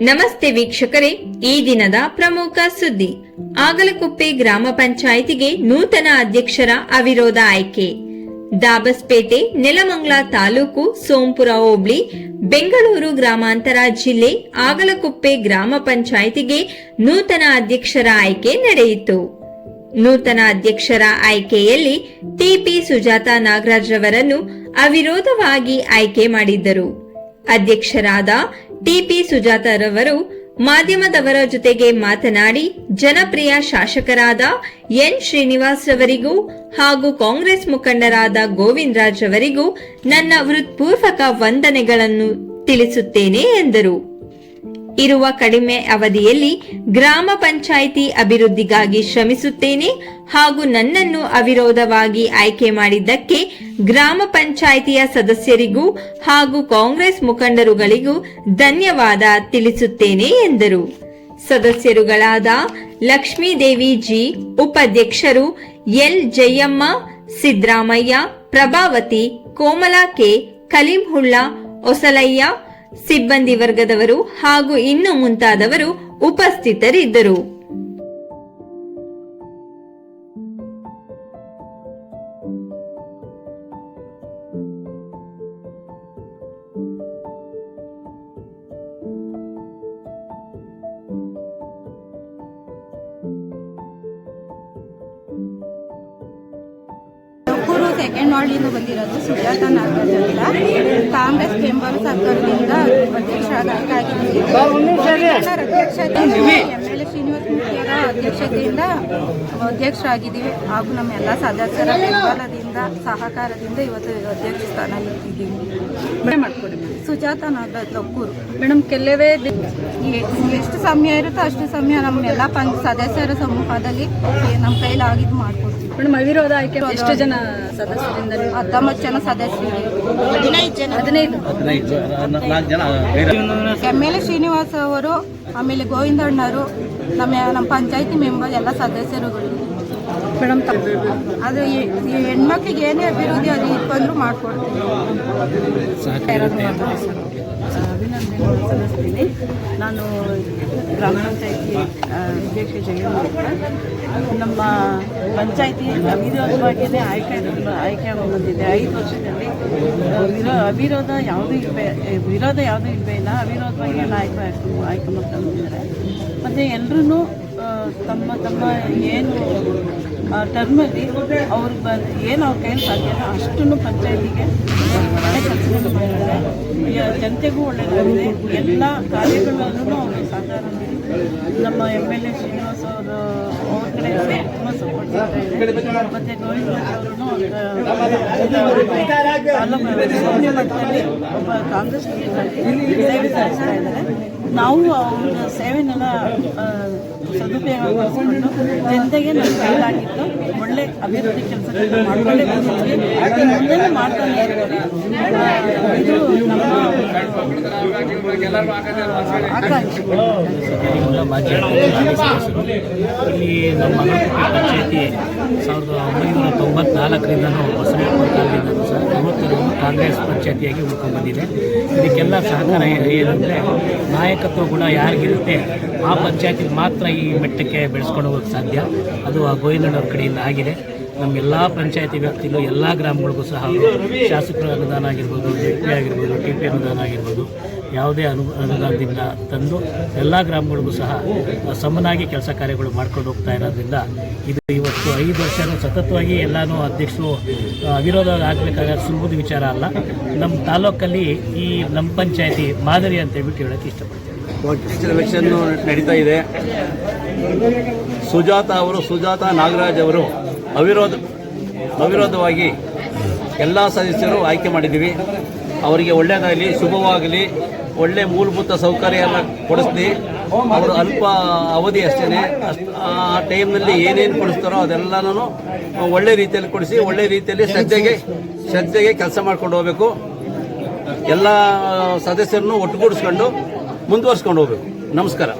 ನಮಸ್ತೆ ವೀಕ್ಷಕರೇ, ಈ ದಿನದ ಪ್ರಮುಖ ಸುದ್ದಿ. ಆಗಲಕುಪ್ಪೆ ಗ್ರಾಮ ಪಂಚಾಯಿತಿಗೆ ನೂತನ ಅಧ್ಯಕ್ಷರ ಅವಿರೋಧ ಆಯ್ಕೆ. ದಾಬಸ್ಪೇಟೆ, ನೆಲಮಂಗ್ಲ ತಾಲೂಕು, ಸೋಂಪುರ ಹೋಬ್ಳಿ, ಬೆಂಗಳೂರು ಗ್ರಾಮಾಂತರ ಜಿಲ್ಲೆ, ಆಗಲಕುಪ್ಪೆ ಗ್ರಾಮ ಪಂಚಾಯಿತಿಗೆ ನೂತನ ಅಧ್ಯಕ್ಷರ ಆಯ್ಕೆ ನಡೆಯಿತು. ನೂತನ ಅಧ್ಯಕ್ಷರ ಆಯ್ಕೆಯಲ್ಲಿ ಟಿಪಿ ಸುಜಾತ ನಾಗರಾಜ್ ರವರನ್ನು ಅವಿರೋಧವಾಗಿ ಆಯ್ಕೆ ಮಾಡಿದ್ದರು. ಅಧ್ಯಕ್ಷರಾದ ಟಿಪಿ ಸುಜಾತರವರು ಮಾಧ್ಯಮದವರ ಜೊತೆಗೆ ಮಾತನಾಡಿ, ಜನಪ್ರಿಯ ಶಾಸಕರಾದ ಎನ್ ಶ್ರೀನಿವಾಸ್ ಅವರಿಗೂ ಹಾಗೂ ಕಾಂಗ್ರೆಸ್ ಮುಖಂಡರಾದ ಗೋವಿಂದರಾಜ್ ರವರಿಗೂ ನನ್ನ ಹೃತ್ಪೂರ್ವಕ ವಂದನೆಗಳನ್ನು ತಿಳಿಸುತ್ತೇನೆ ಎಂದರು. ಇರುವ ಕಡಿಮೆ ಅವಧಿಯಲ್ಲಿ ಗ್ರಾಮ ಪಂಚಾಯಿತಿ ಅಭಿವೃದ್ಧಿಗಾಗಿ ಶ್ರಮಿಸುತ್ತೇನೆ ಹಾಗೂ ನನ್ನನ್ನು ಅವಿರೋಧವಾಗಿ ಆಯ್ಕೆ ಮಾಡಿದ್ದಕ್ಕೆ ಗ್ರಾಮ ಪಂಚಾಯಿತಿಯ ಸದಸ್ಯರಿಗೂ ಹಾಗೂ ಕಾಂಗ್ರೆಸ್ ಮುಖಂಡರುಗಳಿಗೂ ಧನ್ಯವಾದ ತಿಳಿಸುತ್ತೇನೆ ಎಂದರು. ಸದಸ್ಯರುಗಳಾದ ಲಕ್ಷ್ಮೀದೇವಿ ಜಿ, ಉಪಾಧ್ಯಕ್ಷರು ಎಲ್ ಜಯಮ್ಮ, ಸಿದ್ದರಾಮಯ್ಯ, ಪ್ರಭಾವತಿ, ಕೋಮಲಾ ಕೆ ಕಲೀಂಹುಳ್ಳ ಹೊಸಲಯ್ಯ ಸಿಬ್ಬಂದಿ ವರ್ಗದವರು ಹಾಗೂ ಇನ್ನು ಮುಂತಾದವರು ಉಪಸ್ಥಿತರಿದ್ದರು. ಸೆಕೆಂಡ್ ವಾರ್ಡಿಂದ ಬಂದಿರೋದು ಸುಜಾತ ನಾಗರಾಜ್ ಅಂತ. ಕಾಂಗ್ರೆಸ್ ಬೆಂಬಲ ಸರ್ಕಾರದಿಂದ ಅಧ್ಯಕ್ಷರಾಗಿದ್ದೀವಿ ಅಧ್ಯಕ್ಷತೆಯಿಂದ ಎಂ ಎಲ್ ಎ ಶ್ರೀನಿವಾಸ ಮೂರ್ತಿಯವರ ಅಧ್ಯಕ್ಷತೆಯಿಂದ ಅಧ್ಯಕ್ಷರಾಗಿದ್ದೀವಿ. ಹಾಗೂ ನಮ್ಮ ಎಲ್ಲ ಸದಸ್ಯರ ಬೆಂಬಲದಿಂದ ಸಹಕಾರದಿಂದ ಇವತ್ತು ಅಧ್ಯಕ್ಷ ಸ್ಥಾನ ಇರ್ತಿದ್ದೀವಿ ಸುಜಾತ ನಾಗರಾಜ್ ಲಕ್ಕೂರು. ಮೇಡಮ್ ಕೆಲವೇ ಎಷ್ಟು ಸಮಯ ಇರುತ್ತೋ ಅಷ್ಟು ಸಮಯ ನಮ್ಮ ಎಲ್ಲ ಪಂಚ ಸದಸ್ಯರ ಸಮೂಹದಲ್ಲಿ ನಮ್ಮ ಕೈಲಾಗಿದ್ದು ಮಾಡ್ಕೊಡ್ತೀವಿ. ಮೇಡಮ್ ಅವಿರೋಧ ಆಯ್ಕೆ ಎಷ್ಟು ಜನ ಸದಸ್ಯರಿಂದ? ಹತ್ತೊಂಬತ್ತು ಜನ ಸದಸ್ಯರು. ಹದಿನೈದು ಎಂ ಎಲ್ ಎ ಶ್ರೀನಿವಾಸ್ ಅವರು ಆಮೇಲೆ ಗೋವಿಂದಣ್ಣರು ನಮ್ಮ ನಮ್ಮ ಪಂಚಾಯತಿ ಮೆಂಬರ್ ಎಲ್ಲ ಸದಸ್ಯರುಗಳು. ಮೇಡಮ್ ಅದು ಹೆಣ್ಮಕ್ಳಿಗೆ ಏನೇ ಅಭಿವೃದ್ಧಿ ಅದು ಇಟ್ಕೊಂಡ್ರು ಮಾಡ್ಕೊಡ್ತೀವಿ. ನಾನು ಗ್ರಾಮ ಪಂಚಾಯತಿ ಅಧ್ಯಕ್ಷ ಜಯಂತ ನಮ್ಮ ಪಂಚಾಯಿತಿ ಅವಿರೋಧವಾಗಿಯೇ ಆಯ್ಕೆ ಆಯ್ಕೆ ಬಂದಿದೆ. ಐದು ವರ್ಷದಲ್ಲಿ ವಿರೋ, ಅವಿರೋಧ ಯಾವುದೂ ಇಲ್ವೇ ವಿರೋಧ ಯಾವುದೂ ಇಲ್ಲವೇ ಇಲ್ಲ. ಅವಿರೋಧವಾಗಿ ಆಯ್ಕೆ ಆಯ್ಕೆ ಮಾಡ್ತಾರೆ ಮತ್ತು ಎಲ್ಲರೂ ತಮ್ಮ ತಮ್ಮ ಏನು ಟರ್ಮಲ್ಲಿ ಅವ್ರು ಬಂದು ಏನು ಅವ್ರ ಕೈಯಲ್ಲಿ ಸಾಧ್ಯ ಅಷ್ಟನ್ನು ಪಂಚಾಯತಿಗೆ ಒಳ್ಳೆ ಕೆಲಸಗಳು ಮಾಡಿದ್ದಾರೆ ಜನತೆಗೂ ಒಳ್ಳೆಯದಾಗಿದೆ ಎಲ್ಲ ಕಾರ್ಯಗಳಲ್ಲೂ ಅವ್ರಿಗೆ ಸಾಧಾರಣ ನಮ್ಮ ಎಂ ಎಲ್ ಎ ಶ್ರೀನಿವಾಸ ಅವರು ಅವ್ರ ಕಡೆ ತುಂಬ ಸಪೋರ್ಟ್ ಮತ್ತೆ ಇದೆ ಮತ್ತು ಗೋವಿಂದ ಅವರು ತಾಲೂಕು ಮಟ್ಟದಲ್ಲಿ ಒಬ್ಬ ಕಾಂಗ್ರೆಸ್ ಸೇವೆ ಸಲ್ಲಿಸ್ತಾ ಇದ್ದಾರೆ. ನಾವು ಅವ್ರ ಸೇವೆನೆಲ್ಲ ಸದುಪಯೋಗಪಡಿಸ್ಕೊಂಡು ಜನತೆಗೆ ನಮ್ಮ ಕೈಲಾಗಿತ್ತು ಒಳ್ಳೆ ಅಭಿವೃದ್ಧಿ ಕೆಲಸ ಮಾಡ್ಕೊಂಡೇ ಬಂದಿದ್ವಿ ಮುಂದೆ ಮಾಡ್ತಾನೆ ಇದು ನಮ್ಮ ಆಕಾಂಕ್ಷೆ. ಎಲ್ಲ ಮಾಜಿ ಸದಸ್ಯರು. ಇಲ್ಲಿ ನಮ್ಮ ಪಂಚಾಯಿತಿ ಸಾವಿರದ ಒಂಬೈನೂರ ತೊಂಬತ್ನಾಲ್ಕರಿಂದನೂ ಬಸವೇಶ್ವರ ಕಾಲದಿಂದನೂ ಸಹ ಕಾಂಗ್ರೆಸ್ ಪಂಚಾಯತಿಯಾಗಿ ಉಳ್ಕೊಂಡ್ಬಂದಿದೆ ಇದಕ್ಕೆಲ್ಲ ಸಹಕಾರ ಏನಂದರೆ ನಾಯಕತ್ವ ಗುಣ ಯಾರಿಗಿರುತ್ತೆ ಆ ಪಂಚಾಯತಿ ಮಾತ್ರ ಈ ಮಟ್ಟಕ್ಕೆ ಬೆಳೆಸ್ಕೊಂಡು ಹೋಗೋಕ್ಕೆ ಸಾಧ್ಯ. ಅದು ಆ ಗೋವಿಂದಣ್ಣವ್ರ ಕಡೆಯಿಂದ ಆಗಿದೆ. ನಮ್ಮ ನಮ್ಮೆಲ್ಲ ಪಂಚಾಯತಿ ವ್ಯಾಪ್ತಿಲೂ ಎಲ್ಲ ಗ್ರಾಮಗಳಿಗೂ ಸಹ ಶಾಸಕರ ಅನುದಾನ ಆಗಿರ್ಬೋದು, ಡಿ ಪಿ ಆಗಿರ್ಬೋದು, ಟಿ ಪಿ ಅನುದಾನ ಆಗಿರ್ಬೋದು ಯಾವುದೇ ಅನು ಅನುದಾನದಿಂದ ತಂದು ಎಲ್ಲ ಗ್ರಾಮಗಳಿಗೂ ಸಹ ಸಮನಾಗಿ ಕೆಲಸ ಕಾರ್ಯಗಳು ಮಾಡ್ಕೊಂಡು ಹೋಗ್ತಾ ಇರೋದ್ರಿಂದ ಇದು ಇವತ್ತು ಐದು ವರ್ಷನೂ ಸತತವಾಗಿ ಎಲ್ಲನೂ ಅಧ್ಯಕ್ಷರು ಅವಿರೋಧ ಆಗಬೇಕಾದ ಸುಲಭದ ವಿಚಾರ ಅಲ್ಲ. ನಮ್ಮ ತಾಲೂಕಲ್ಲಿ ಈ ನಮ್ಮ ಪಂಚಾಯತಿ ಮಾದರಿ ಅಂತ ಹೇಳ್ಬಿಟ್ಟು ಹೇಳೋಕ್ಕೆ ಇಷ್ಟಪಡ್ತೀನಿ. ಇತ್ತೀಚಿನ ಎಲೆಕ್ಷನ್ ನಡೀತಾ ಇದೆ. ಸುಜಾತ ಅವರು, ಸುಜಾತ ನಾಗರಾಜ್ ಅವರು ಅವಿರೋಧ, ಅವಿರೋಧವಾಗಿ ಎಲ್ಲ ಸದಸ್ಯರು ಆಯ್ಕೆ ಮಾಡಿದ್ದೀವಿ. ಅವರಿಗೆ ಒಳ್ಳೆಯದಾಗಲಿ ಶುಭವಾಗಲಿ. ಒಳ್ಳೆ ಮೂಲಭೂತ ಸೌಕರ್ಯ ಎಲ್ಲ ಕೊಡಿಸ್ಲಿ. ಅವರು ಅಲ್ಪ ಅವಧಿ ಅಷ್ಟೇ ಅಷ್ಟು ಆ ಟೈಮ್ನಲ್ಲಿ ಏನೇನು ಕೊಡಿಸ್ತಾರೋ ಅದೆಲ್ಲನೂ ಒಳ್ಳೆ ರೀತಿಯಲ್ಲಿ ಕೊಡಿಸಿ, ಒಳ್ಳೆ ರೀತಿಯಲ್ಲಿ ಶ್ರದ್ಧೆಗೆ ಶ್ರದ್ಧೆಗೆ ಕೆಲಸ ಮಾಡ್ಕೊಂಡು ಹೋಗಬೇಕು. ಎಲ್ಲ ಸದಸ್ಯರನ್ನು ಒಟ್ಟುಗೂಡಿಸ್ಕೊಂಡು ಮುಂದುವರ್ಸ್ಕೊಂಡು ಹೋಗಬೇಕು. ನಮಸ್ಕಾರ.